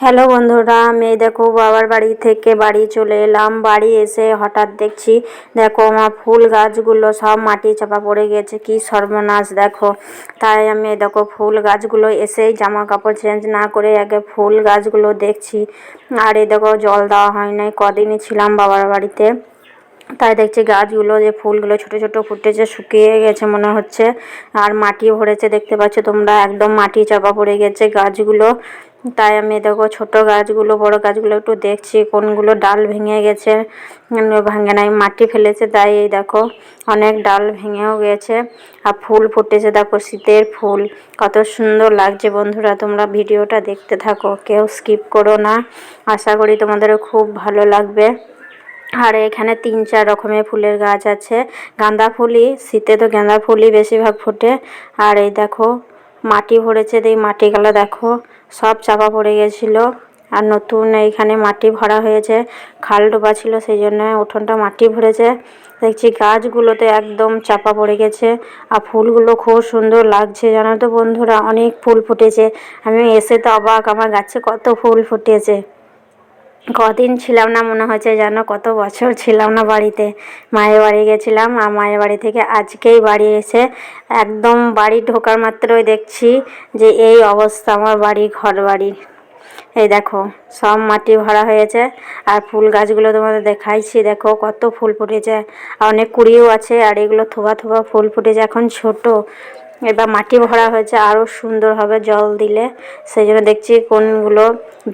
Hello বন্ধুরা, আমি দেখো বাবার বাড়ি থেকে বাড়ি চলে এলাম। বাড়ি এসে হঠাৎ দেখছি, দেখো আমার ফুল গাছগুলো সব মাটি চাপা পড়ে গেছে, কি সর্বনাশ দেখো। তাই আমি দেখো ফুল গাছগুলো এসেই জামা কাপড় চেঞ্জ না করে আগে ফুল গাছগুলো দেখছি। আর এ দেখো জল দেওয়া হয় নাই, কদিনই ছিলাম বাবার বাড়িতে। তাই দেখছি গাছগুলো যে ফুলগুলো ছোট ছোট ফুটেছে, শুকিয়ে গেছে মনে হচ্ছে। আর মাটি ভরেছে দেখতে পাচ্ছ তোমরা, একদম মাটি চাপা পড়ে গেছে গাছগুলো। তাই আমি দেখো ছোট গাছগুলো, বড় গাছগুলো একটু দেখছি, কোনগুলো ডাল ভেঙে গেছে। ভাঙে নাই, মাটি ফেলেছে, তাই এই দেখো অনেক ডাল ভেঙেও গেছে। আর ফুল ফুটেছে দেখো, শীতের ফুল। কত সুন্দর লাগছে বন্ধুরা, তোমরা ভিডিওটা দেখতে থাকো, কেউ স্কিপ করো না। আশা করি তোমাদেরও খুব ভালো লাগবে। আর এখানে তিন চার রকমের ফুলের গাছ আছে। গাঁদা ফুলই, শীতে তো গাঁদা ফুলই বেশিরভাগ ফোটে। আর এই দেখো, মাটি ভরেছে এই মাটিগুলো দেখো, সব চাপা পড়ে গেছিল। আর নতুন এইখানে মাটি ভরা হয়েছে, খাল ডোবা ছিল সেই জন্য উঠোনটা মাটি ভরেছে। দেখছি গাছগুলোতে একদম চাপা পড়ে গেছে। আর ফুলগুলো খুব সুন্দর লাগছে, জানো তো বন্ধুরা, অনেক ফুল ফুটেছে। আমি এসে তো অবাক, আমার গাছে কত ফুল ফুটেছে। কদিন ছিলাম না, মনে হচ্ছে যেন কত বছর ছিলাম না বাড়িতে। মায়ের বাড়ি গেছিলাম, আর মায়ের বাড়ি থেকে আজকেই বাড়ি এসে একদম বাড়ি ঢোকার মাত্রই দেখছি যে এই অবস্থা আমার বাড়ি, ঘর বাড়ি। এই দেখো, সব মাটি ভরা হয়েছে, আর ফুল গাছগুলো তোমাদের দেখাইছি। দেখো, কত ফুল ফুটেছে, আর অনেক কুড়িও আছে, আর এগুলো থোবা থোবা ফুল ফুটেছে এখন ছোট। এবার মাটি ভরা হয়েছে আরও সুন্দর হবে জল দিলে। সেই জন্য দেখছি কোনগুলো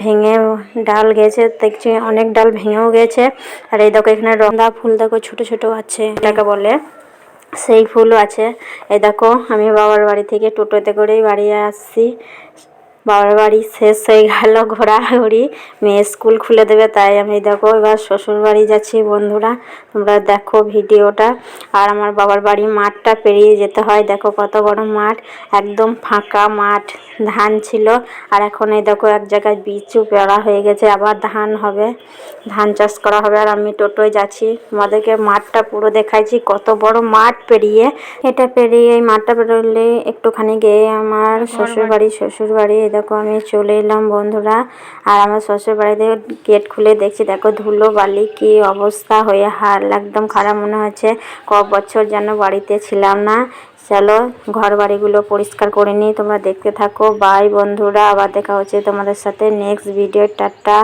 ভেঙে ডাল গেছে, দেখছি অনেক ডাল ভেঙেও গেছে। আর এই দেখো এখানে রন্দা ফুল দেখো, ছোট ছোট আছে, এটাকে বলে। সেই ফুলও আছে। এই দেখো, আমি বাবার বাড়ি থেকে টোটোতে করেই বাড়ি আসছি। বাবার বাড়ি শেষ হয়ে গেল ঘোরাঘুরি। মেয়ে স্কুল খুলে দেবে তাই আমি দেখো এবার শ্বশুর বাড়ি যাচ্ছি বন্ধুরা। তোমরা দেখো ভিডিওটা। আর আমার বাবার বাড়ি মাঠটা পেরিয়ে যেতে হয়। দেখো কত বড় মাঠ। একদম ফাঁকা মাঠ। ধান ছিল। আর এখন এই দেখো এক জায়গায় বিচু পেড়া হয়ে গেছে। আবার ধান হবে। ধান চাষ করা হবে। আর আমি টোটোয় যাচ্ছি। আমাদেরকে মাঠটা পুরো দেখাইছি। কত বড় মাঠ পেরিয়ে। এটা পেরিয়ে এই মাঠটা পেরোলে একটুখানি গিয়ে আমার শ্বশুর বাড়ি শ্বশুর বাড়ি দেখো আমি চলে এলাম, বন্ধুরা। আর আমার শ্বশুর বাড়িতে গেট খুলে দেখছি, দেখো ধুলো বালি কি অবস্থা হয়ে হার একদম খারাপ মনে হচ্ছে। ক বছর যেন বাড়িতে ছিলাম না। চলো ঘর বাড়িগুলো পরিষ্কার করে নিই, তোমরা দেখতে থাকো। বাই বন্ধুরা। আবার দেখা হচ্ছে তোমাদের সাথে নেক্সট ভিডিও টাটা।